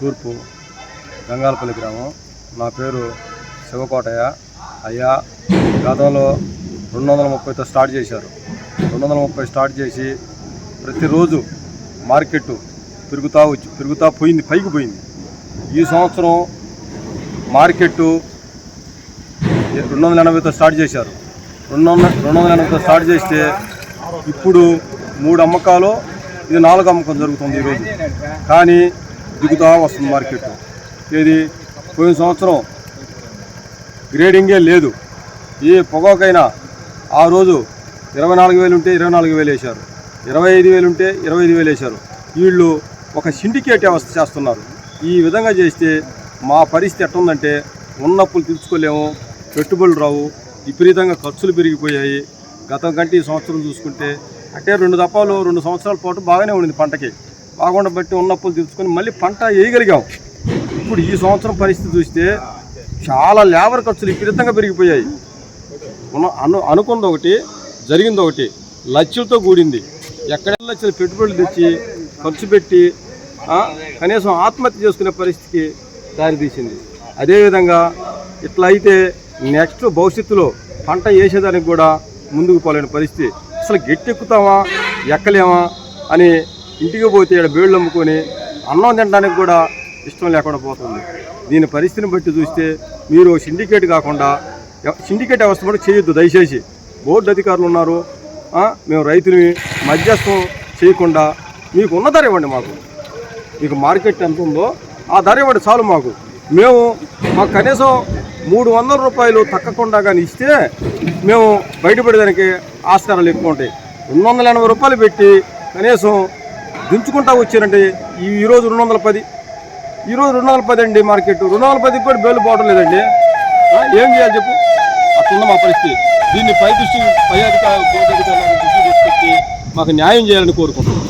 తూర్పు గంగాలపల్లి గ్రామం. నా పేరు శివకోటయ్య. అయ్యా గతంలో రెండు వందల ముప్పైతో స్టార్ట్ చేశారు. రెండు వందల ముప్పై స్టార్ట్ చేసి ప్రతిరోజు మార్కెట్ తిరుగుతూ వచ్చి తిరుగుతూ పోయింది పైకి పోయింది. ఈ సంవత్సరం మార్కెట్ రెండు వందల ఎనభైతో స్టార్ట్ చేశారు. రెండు వందల రెండు వందల ఎనభైతో స్టార్ట్ చేస్తే ఇప్పుడు మూడు అమ్మకాలు ఇది నాలుగు అమ్మకం జరుగుతుంది ఈరోజు. కానీ దిగుతా వస్తుంది మార్కెట్. ఇది పోయిన సంవత్సరం గ్రేడింగే లేదు. ఏ పొగకైనా ఆ రోజు ఇరవై నాలుగు వేలు ఉంటే ఇరవై నాలుగు వేలు వేశారు. ఇరవై ఐదు వేలు ఉంటే ఇరవై ఐదు వేలు వేశారు. వీళ్ళు ఒక సిండికేట్ వ్యవస్థ చేస్తున్నారు. ఈ విధంగా చేస్తే మా పరిస్థితి ఎట్టుందంటే ఉన్నప్పులు తీర్చుకోలేము పెట్టుబడులు రావు విపరీతంగా ఖర్చులు పెరిగిపోయాయి. గతం కంటే ఈ సంవత్సరం చూసుకుంటే అంటే రెండు దప్పాలు రెండు సంవత్సరాల పాటు బాగానే ఉండింది పంటకి. బాగుండబట్టి బట్టి ఉన్నప్పులు తీర్చుకొని మళ్ళీ పంట వేయగలిగాం. ఇప్పుడు ఈ సంవత్సరం పరిస్థితి చూస్తే చాలా లేబర్ ఖర్చులు విపరీతంగా పెరిగిపోయాయి. అను అనుకుంది ఒకటి జరిగింది ఒకటి. లక్షలతో కూడింది. ఎక్కడ లక్షలు పెట్టుబడులు తెచ్చి ఖర్చు పెట్టి కనీసం ఆత్మహత్య చేసుకునే పరిస్థితికి దారితీసింది. అదేవిధంగా ఇట్లా అయితే నెక్స్ట్ భవిష్యత్తులో పంట వేసేదానికి కూడా ముందుకు పోలేని పరిస్థితి. అసలు గట్టెక్కుతామా? ఎక్కలేమా? అని ఇంటికి పోతే ఇక్కడ బేళ్ళు అమ్ముకొని అన్నం తినడానికి కూడా ఇష్టం లేకుండా పోతుంది. దీని పరిస్థితిని బట్టి చూస్తే మీరు సిండికేట్ కాకుండా సిండికేట్ వ్యవస్థ కూడా చేయొద్దు దయచేసి. బోర్డు అధికారులు ఉన్నారు. మేము రైతుని మధ్యస్థం చేయకుండా మీకు ఉన్న ధర ఇవ్వండి మాకు. మీకు మార్కెట్ ఎంత ఉందో ఆ ధర ఇవ్వండి చాలు మాకు. మేము మాకు కనీసం మూడు వందల రూపాయలు తక్కకుండా కానీ ఇస్తే మేము బయటపడేదానికి ఆస్కారాలు ఎక్కువ ఉంటాయి. రెండు వందల ఎనభై రూపాయలు పెట్టి కనీసం దించుకుంటా వచ్చారంటే ఈ ఈరోజు రెండు వందల పది. ఈరోజు రెండు వందల పది అండి మార్కెట్. రెండు వందల పదికి కూడా బేలు పోవడం లేదండి. ఏం చేయాలి చెప్పు? అట్లుంది మా పరిస్థితి. దీన్ని పై దృష్టి పై అధికారులు మాకు న్యాయం చేయాలని కోరుకుంటున్నాం.